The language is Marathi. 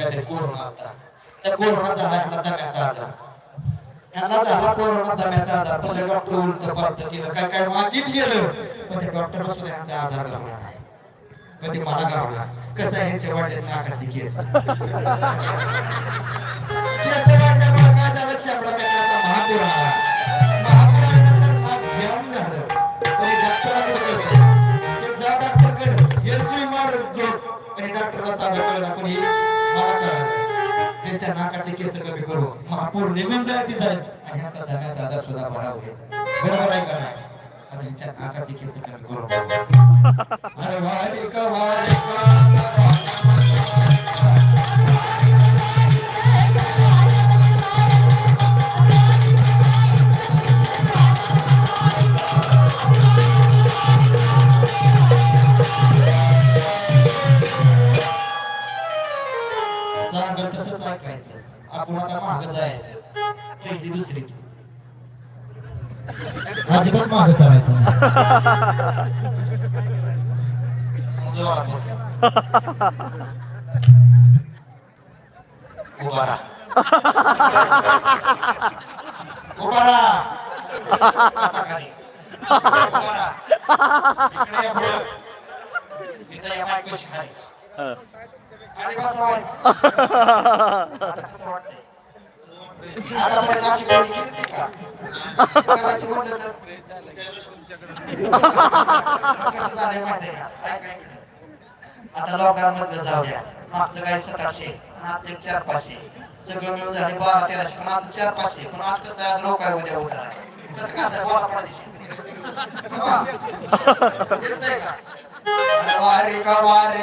वर्षात कोरोना होता त्या कोरोना झाला यांना दम्याचा आजार? यांना झाला कोरोना दम्याचा आजार. पहिले डॉक्टर उलट पालट केलं. काय काय मातीत गेलं? पण ते डॉक्टर सुद्धा यांचा आजार घावला नाही पण ते मला गावला कसं आहे ह्यांच्या नाकातली केस? केस वाढल्यामुळे काय झालं शेकडा महापूर? आला नाक जाम झालं. आणि डॉक्टरांकडे जा डॉक्टरकडे हे सुई मार झोप. आणि डॉक्टरला साधं कळलं पण हे त्यांच्या नाकातले केस कमी करू महापूर निघून जाईल ती जाईल आणि ह्यांचा दम्याचा आजार सुद्धा बरा होईल. बरोबर आहे का नाही? आता ह्यांच्या नाकातले केस कमी करू अरे वारे का वारे का. टाकायचं. आपण आता माग जायचं. पहिली दुसरी. अजिबात माग सरायचं जोरात बस. उभा राहा. उभा राहा. असा खाली. उभा राहा. इकडे आता कसं वाटतंय आता पण अशी कोणी कीर्ती का? करायची म्हणलं तर? कसं झालंय माहितीये का? ऐका इकडे. आता लॉकडाऊन मधलं जाऊ द्या. मागचं काय सतराशे मागचं एक चार पाचशे सगळं मिळून झाले बारा तेराशे माझं चार पाचशे पण आज कसं आज लोक आहे उद्या आहे कसं करताय बोला पडदेशी येतंय का? अरे वारे का वारे